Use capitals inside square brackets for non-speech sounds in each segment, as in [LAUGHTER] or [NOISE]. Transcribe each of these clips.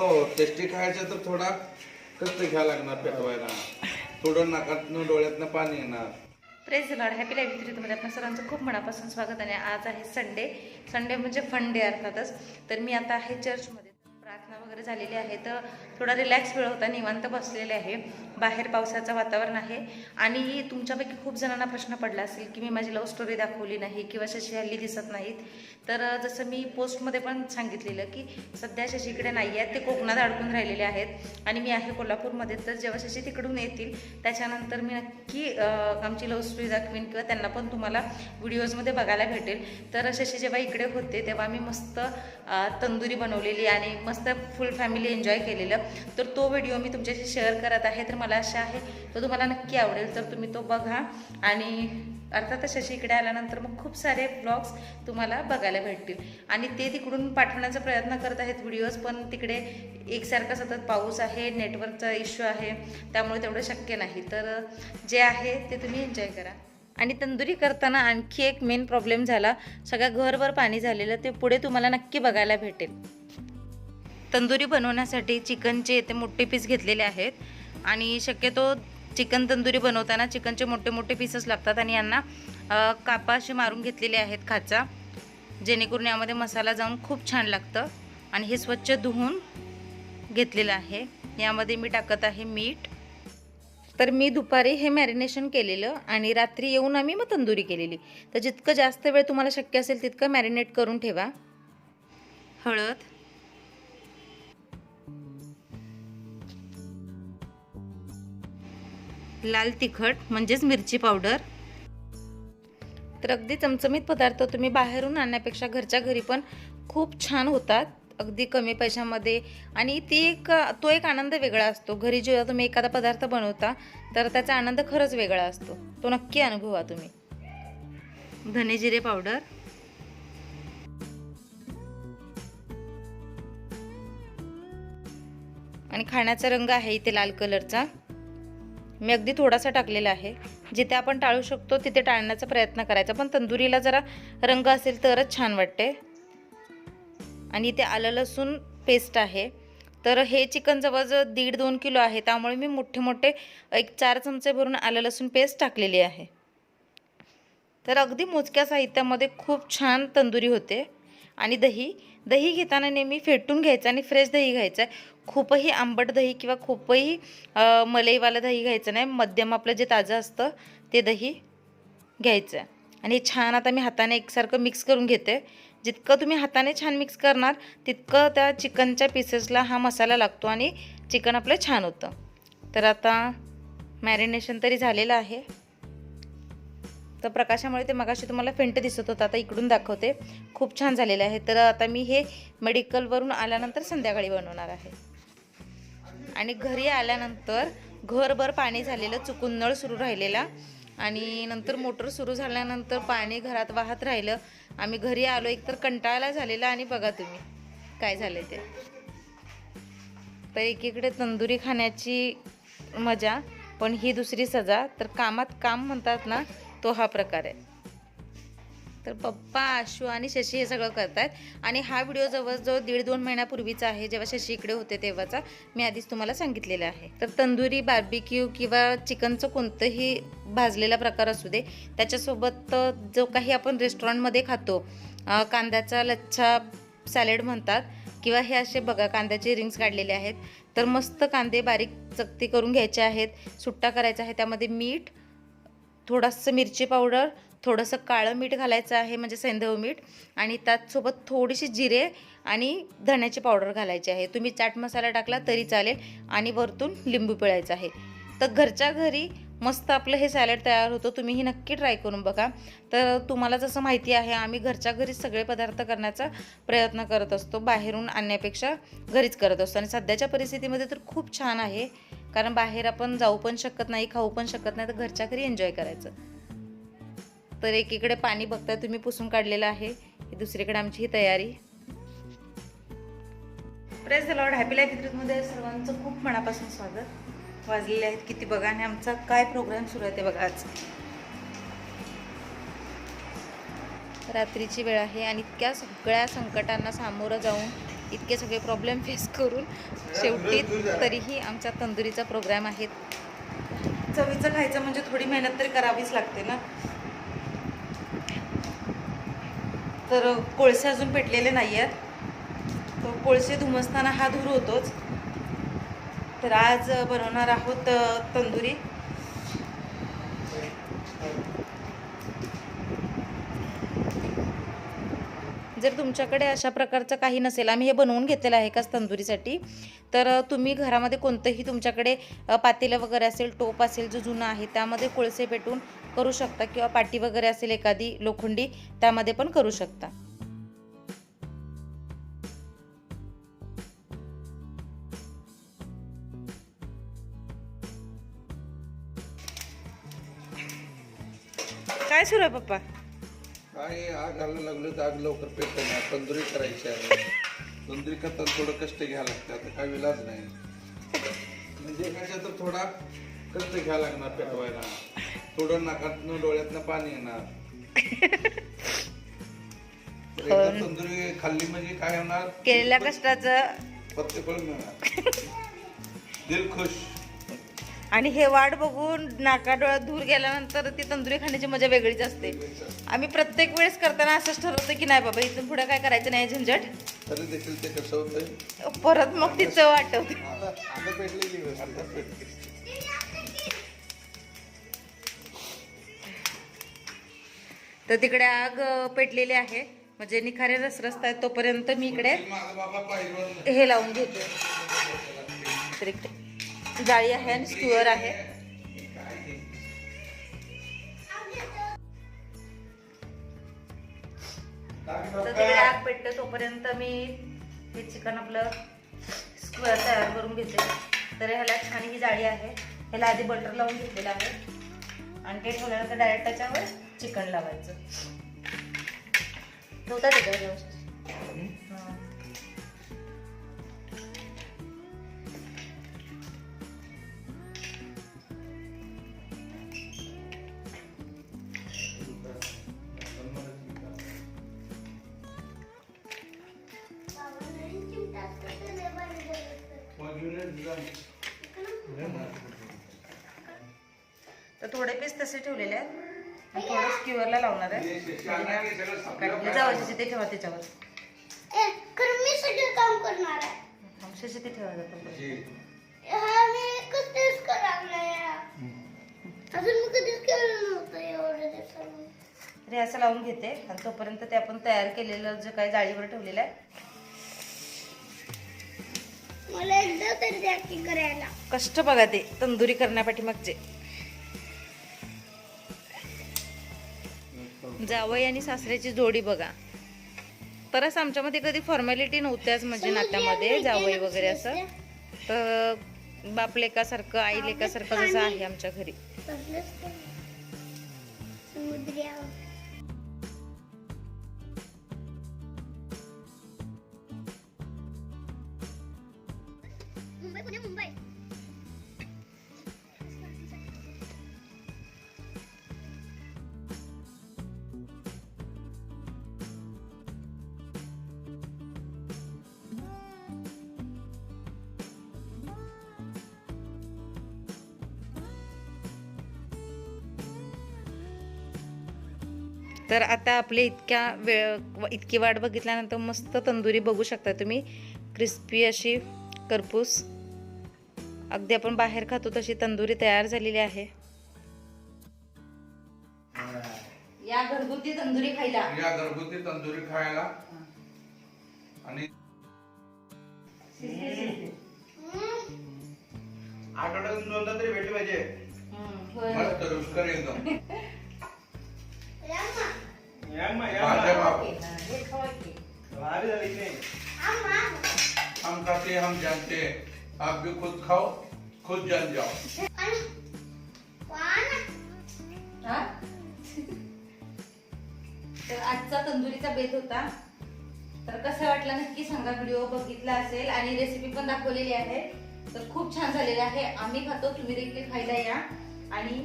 हो टेस्टी खायचं तर थोडा कष्ट घ्यावा लागणार पेटवायला. थोडं नाकातनं डोळ्यातनं पाणी येणार. प्रेज लॉर्ड हॅपी लाईफ विथमध्ये आपल्या सर्वांचं खूप मनापासून स्वागत आणि आज आहे संडे. संडे म्हणजे फन डे अर्थातच. तर मी आता आहे चर्चमध्ये. प्रार्थना वगैरे झालेली आहे तर थोडा रिलॅक्स वेळ होता निवांत बसलेले आहे. बाहेर पावसाचं वातावरण आहे. आणि तुमच्यापैकी खूप जणांना प्रश्न पडला असेल की मी माझी लव्ह स्टोरी दाखवली नाही किंवा शशी हल्ली दिसत नाहीत. तर जसं मी पोस्टमध्ये पण सांगितलेलं की सध्या शशी इकडे नाही आहेत ते कोकणात अडकून राहिलेले आहेत. आणि मी आहे कोल्हापूरमध्ये तर जेव्हा शशी तिकडून येतील त्याच्यानंतर मी नक्की आमची लव्ह स्टोरी दाखवीन किंवा त्यांना पण तुम्हाला व्हिडिओजमध्ये बघायला भेटेल. तर शशी जेव्हा इकडे होते तेव्हा मी मस्त तंदुरी बनवलेली आणि मस्त फुल फॅमिली एन्जॉय केलेलं. तर तो व्हिडिओ मी तुमच्याशी शेअर करत आहे तर मला आशा आहे तो तुम्हाला नक्की आवडेल. तर तुम्ही तो बघा आणि अर्थातच शशी इकडे आल्यानंतर मग खूप सारे ब्लॉग्स तुम्हाला बघायला भेटतील. आणि ते तिकडून पाठवण्याचा प्रयत्न करत आहेत व्हिडिओज पण तिकडे एकसारखा सतत पाऊस आहे नेटवर्कचा इश्यू आहे त्यामुळे तेवढं शक्य नाही. तर जे आहे ते तुम्ही एन्जॉय करा. आणि तंदुरी करताना आणखी एक मेन प्रॉब्लेम झाला. सगळ्या घरभर पाणी झालेलं ते पुढे तुम्हाला नक्की बघायला भेटेल. तंदुरी बनवण्यासाठी चिकनचे येथे मोठे पीस घेतलेले आहेत. आणि शक्यतो चिकन तंदुरी बनवताना चिकनचे मोठे मोठे पीसच लागतात आणि यांना अ, कापा असे मारून घेतलेले आहेत खाचा. जेणेकरून यामध्ये मसाला जाऊन खूप छान लागतं. आणि हे स्वच्छ धुवून घेतलेलं आहे. यामध्ये मी टाकत आहे मीठ. तर मी दुपारी हे मॅरिनेशन केलेलं आणि रात्री येऊन आम्ही मग तंदुरी केलेली. तर जितकं जास्त वेळ तुम्हाला शक्य असेल तितकं मॅरिनेट करून ठेवा. हळद. लाल तिखट म्हणजेच मिरची पावडर. तर अगदी चमचमीत पदार्थ तुम्ही बाहेरून आणण्यापेक्षा घरच्या घरी पण खूप छान होतात अगदी कमी पैशामध्ये. आणि ती एक तो एक आनंद वेगळा असतो. घरी जेव्हा तुम्ही एखादा पदार्थ बनवता तर त्याचा आनंद खरंच वेगळा असतो. तो नक्की अनुभवा तुम्ही. धने जिरे पावडर. आणि खाण्याचा रंग आहे इथे लाल कलरचा. मी अगदी थोडासा टाकलेला आहे. जिथे आपण टाळू शकतो तिथे टाळण्याचा प्रयत्न करायचा. पण तंदुरीला जरा रंग असेल तरच छान वाटते. आणि इथे आलं लसूण पेस्ट आहे. तर हे चिकन जवळजवळ दीड दोन किलो आहे. त्यामुळे मी मोठे मोठे एक चार चमचे भरून आलं लसूण पेस्ट टाकलेली आहे. तर अगदी मोजक्या साहित्यामध्ये खूप छान तंदुरी होते. आणि दही दही घेताना नेहमी फेटून घ्यायचं आणि फ्रेश दही घ्यायचं आहे. खूपही आंबट दही किंवा खूपही मलईवालं दही घ्यायचं नाही. मध्यम आपलं जे ताजं असतं ते दही घ्यायचं आहे आणि हे छान आता मी हाताने एकसारखं मिक्स करून घेते. जितकं तुम्ही हाताने छान मिक्स करणार तितकं त्या चिकनच्या पीसेसला हा मसाला लागतो आणि चिकन आपलं छान होतं. तर आता मॅरिनेशन तरी झालेलं आहे. तर प्रकाशामुळे ते मगाशी तुम्हाला फेंट दिसत होतं आता इकडून दाखवते. खूप छान झालेलं आहे. तर आता मी हे मेडिकलवरून आल्यानंतर संध्याकाळी बनवणार आहे. आणि घरी आल्यानंतर घरभर पाणी झालेलं चुकून नळ सुरू राहिलेला. आणि नंतर मोटर सुरू झाल्यानंतर पाणी घरात वाहत राहिलं. आम्ही घरी आलो एकतर कंटाळा झालेला आणि बघा तुम्ही काय झालं ते. तर एकीकडे तंदुरी खाण्याची मजा पण ही दुसरी सजा. तर कामात काम म्हणतात ना तो हा प्रकार आहे. तर पप्पा आशू आणि शशी हे सगळं करतायत. आणि हा व्हिडिओ जवळजवळ दीड दोन महिन्यापूर्वीचा आहे. जेव्हा शशी इकडे होते तेव्हाचा. मी आधीच तुम्हाला सांगितलेलं आहे. तर तंदुरी बार्बिक्यू किंवा चिकनचं कोणतंही भाजलेला प्रकार असू दे त्याच्यासोबत जो काही आपण रेस्टॉरंटमध्ये खातो कांद्याचा लच्छा सॅलेड म्हणतात किंवा हे असे बघा कांद्याचे रिंग्स काढलेले आहेत. तर मस्त कांदे बारीक चकती करून घ्यायचे आहेत सुट्टा करायचा आहे. त्यामध्ये मीठ थोडंसं मिरची पावडर थोडंसं काळं मीठ घालायचं आहे म्हणजे सैंधव मीठ. आणि त्याचसोबत थोडीशी जिरे आणि धण्याची पावडर घालायची आहे. तुम्ही चाट मसाला टाकला तरी चालेल आणि वरतून लिंबू पिळायचं आहे. तर घरच्या घरी मस्त आपलं हे सॅलड तयार होतं. तुम्हीही नक्की ट्राय करून बघा. तर तुम्हाला जसं माहिती आहे आम्ही घरच्या घरी सगळे पदार्थ करण्याचा प्रयत्न करत असतो. बाहेरून आणण्यापेक्षा घरीच करत असतो. आणि सध्याच्या परिस्थितीमध्ये तर खूप छान आहे. कारण बाहेर आपण जाऊ पण शकत नाही खाऊ पण शकत नाही. तर घरच्या घरी एन्जॉय करायचं. तर एकीकडे पाणी बघताय तुम्ही पुसून काढलेलं आहे. ही दुसरीकडे आमची ही तयारी. प्रेस द लॉर्ड हॅपी लाईफमध्ये सर्वांचं खूप मनापासून स्वागत. वाजलेले आहेत किती बघा आणि आमचा काय प्रोग्राम सुरू आहे ते बघा आज. रात्रीची वेळ आहे आणि इतक्या सगळ्या संकटांना सामोरं जाऊन इतके सगळे प्रॉब्लेम फेस करून शेवटी तरीही आमचा तंदुरीचा प्रोग्राम आहे. चवीचं खायचं म्हणजे थोडी मेहनत तरी करावीच लागते ना. तर कोळसे अजून पेटलेले नाही आहेत तर कोळसे धुमसताना हा धूर होतोच. तर आज बनवणार आहोत तंदुरी. जर तुमच्याकडे अशा प्रकारचं काही नसेल आम्ही हे बनवून घेतलेलं आहे का तंदुरीसाठी. तर तुम्ही घरामध्ये कोणतंही तुमच्याकडे पातेलं वगैरे असेल टोप असेल जो जुनं आहे त्यामध्ये कोळसे पेटून करू शकता किंवा पाटी वगैरे असेल एखादी लोखंडी त्यामध्ये पण करू शकता. काय सुरू आहे पप्पा? काय आग घालायला लागलं तर आग लवकर पेटणार तंदुरी करायची आहे. तंदुरी करताना थोडं कष्ट घ्यावं लागतं. आता काय विलाज नाही. म्हणजे कशा तर थोडा कष्ट घ्या लागणार पेटवायला. थोडं नाकातनं डोळ्यातनं पाणी येणार. [LAUGHS] एकदा तंदुरी खाल्ली म्हणजे काय होणार? केलेल्या कष्टाचं पत्ते मिळणार. [LAUGHS] दिल खुश. आणि हे वाट बघून नाका डोळ्यात धूर गेल्यानंतर ती तंदुरी खाण्याची मजा वेगळीच असते. आम्ही प्रत्येक वेळेस करताना असंच ठरवतो की नाही बाबा इथून पुढे काय करायचं नाही झंझट. तरी देखील ते कसं होतंय? परत मग ती चव आठवते आता पेटलेली वेळ, आता पेटली. तर तिकडे आग पेटलेली आहे. म्हणजे निखारे रसरसत आहेत तोपर्यंत मी इकडे हे लावून घेते. तर इकडे जाळी आहे आणि स्क्युअर आहे. तर तिकडे आग पेटते तोपर्यंत मी हे चिकन आपलं स्क्वेअर तयार करून घेते. तर ह्याला छान ही जाळी आहे. ह्याला आधी बटर लावून घेतलेलं आहे. आणि ते ठेवल्यानंतर डायरेक्ट त्याच्यावर चिकन लावायचं. ठेवता त्याच्यावर व्यवस्थित? तर थोडे पीस तसे ठेवलेले आहेत. स्क्युअरला लावणार आहे. जाऊ जिथे ठेवा त्याच्यावर. मी सगळं काम करणार आहे. आमच्याशी ते ठेवा जातं हा. मी कधीच हे असं लावून घेते. आणि तोपर्यंत ते आपण तयार केलेलं जे काही जाळीवर ठेवलेलं आहे. मला एकदा तरी करायला. कष्ट बघा ते तंदुरी करण्यापाठीमागचे. जावई आणि सासऱ्याची जोडी बघा. तरच आमच्यामध्ये कधी फॉर्मॅलिटी नव्हत्याच म्हणजे नात्यामध्ये जावई वगैरे असं. तर बाप लेकासारखं आई लेकासारखं जसं आहे आमच्या घरी. तर आता आपले इतक्या वेळ इतकी वाट बघितल्यानंतर मस्त तंदुरी बघू शकता तुम्ही. क्रिस्पी अशी करपूस अगदी आपण बाहेर खातो तशी तंदुरी तयार झालेली आहे. या घरगुती तंदुरी खायला. या घरगुती तंदुरी खायला. आणि आठवड्यातून दोनदा तरी भेटली पाहिजे. मस्त रुचकर एकदम. [LAUGHS] हम खाते हम जानते आप भी खुद खाओ खुद जान जाओ। तर आजचा तंदुरीचा बेत होता. तर कसं वाटलं नक्की सांगा व्हिडिओ बघितला असेल आणि रेसिपी पण दाखवलेली आहे. तर खूप छान झालेली आहे. आम्ही खातो तुम्ही देखील खायला या. आणि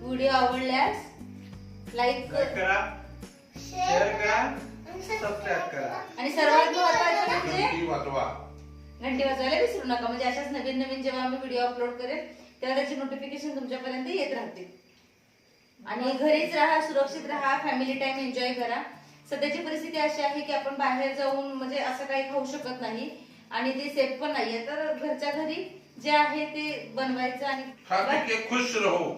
व्हिडिओ आवडल्यास लाईक करा शेअर करा. सबस्क्राईब करा. आणि सर्वात महत्वाचं म्हणजे घंटी वाजवा. घंटी वाजवायला विसरू नका. म्हणजे अशाच नवीन नवीन जेव्हा आम्ही व्हिडिओ अपलोड करेल तेव्हा त्याची नोटिफिकेशन तुमच्यापर्यंत येत राहतील आणि घरीच राहा सुरक्षित राहा फॅमिली टाइम एन्जॉय करा. सध्याची परिस्थिती अशी आहे की आपण बाहेर जाऊन म्हणजे असं काही खाऊ शकत नाही आणि ते सेफ पण नाहीये. तर घरच्या घरी जे आहे ते बनवायचं आणि खुश रहो.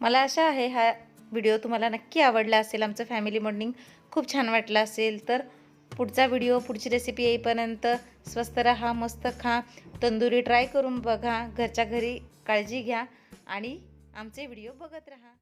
मला आशा आहे हा व्हिडिओ तुम्हाला नक्की आवडला असेल आमचं फॅमिली मॉर्निंग खूप छान वाटलं असेल तर पुढचा व्हिडिओ पुढची रेसिपी येईपर्यंत स्वस्त राहा मस्त खा तंदुरी ट्राय करून बघा घरच्या घरी काळजी घ्या आणि आमचे व्हिडिओ बघत राहा.